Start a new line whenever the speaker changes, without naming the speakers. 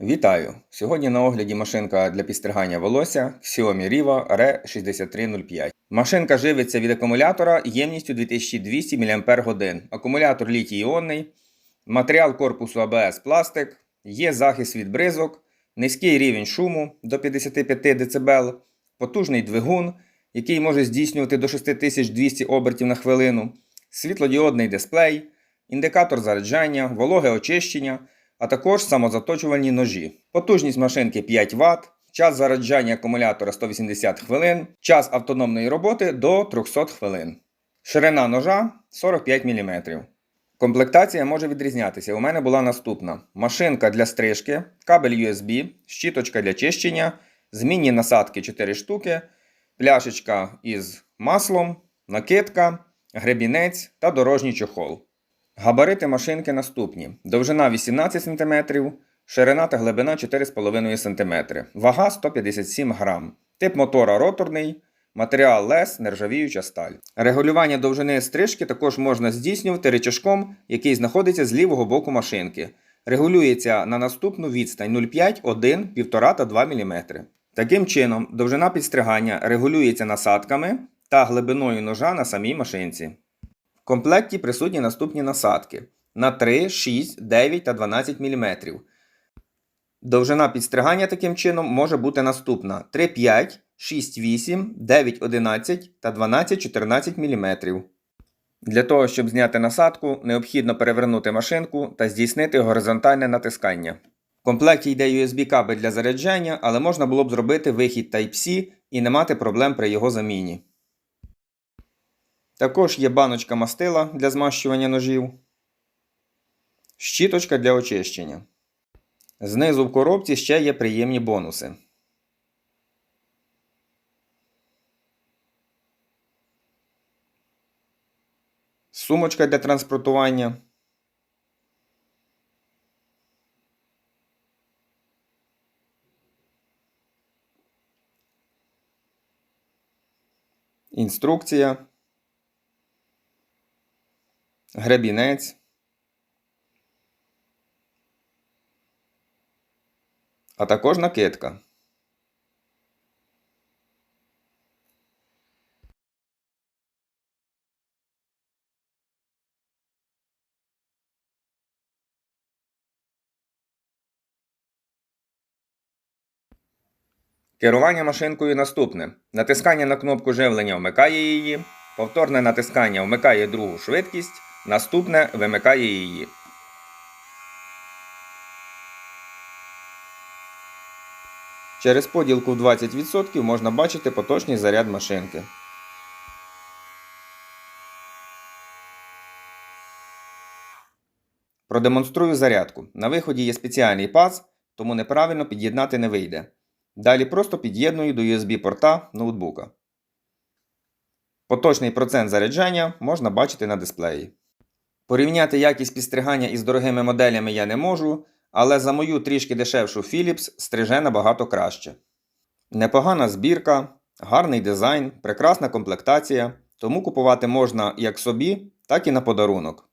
Вітаю! Сьогодні на огляді машинка для підстригання волосся Xiaomi Riva RE6305. Машинка живиться від акумулятора ємністю 2200 мАч. Акумулятор літій-іонний, матеріал корпусу ABS пластик, є захист від бризок, низький рівень шуму до 55 дБ, потужний двигун, який може здійснювати до 6200 обертів на хвилину, світлодіодний дисплей, індикатор заряджання, вологе очищення, а також самозаточувальні ножі. Потужність машинки 5 Вт, час заряджання акумулятора 180 хвилин, час автономної роботи до 300 хвилин. Ширина ножа 45 мм. Комплектація може відрізнятися. У мене була наступна: машинка для стрижки, кабель USB, щіточка для чищення, змінні насадки 4 штуки, пляшечка із маслом, накидка, гребінець та дорожній чохол. Габарити машинки наступні: довжина 18 см, ширина та глибина 4,5 см, вага 157 г. Тип мотора роторний, матеріал лес, нержавіюча сталь. Регулювання довжини стрижки також можна здійснювати речашком, який знаходиться з лівого боку машинки. Регулюється на наступну відстань 0,5, 1, 1,5 та 2 мм. Таким чином, довжина підстригання регулюється насадками та глибиною ножа на самій машинці. Комплекті присутні наступні насадки на 3, 6, 9 та 12 мм. Довжина підстригання таким чином може бути наступна: 3, 5, 6, 8, 9, 11 та 12, 14 мм. Для того, щоб зняти насадку, необхідно перевернути машинку та здійснити горизонтальне натискання. В комплекті йде USB кабель для заряджання, але можна було б зробити вихід Type-C і не мати проблем при його заміні. Також є баночка мастила для змащування ножів, щіточка для очищення. Знизу в коробці ще є приємні бонуси. Сумочка для транспортування. Інструкція. Гребінець. А також накидка. Керування машинкою наступне. Натискання на кнопку живлення вмикає її. Повторне натискання вмикає другу швидкість. Наступне вимикає її. Через поділку в 20% можна бачити поточний заряд машинки. Продемонструю зарядку. На виході є спеціальний паз, тому неправильно під'єднати не вийде. Далі просто під'єдную до USB-порта ноутбука. Поточний процент заряджання можна бачити на дисплеї. Порівняти якість підстригання із дорогими моделями я не можу, але за мою трішки дешевшу Philips стриже набагато краще. Непогана збірка, гарний дизайн, прекрасна комплектація, тому купувати можна як собі, так і на подарунок.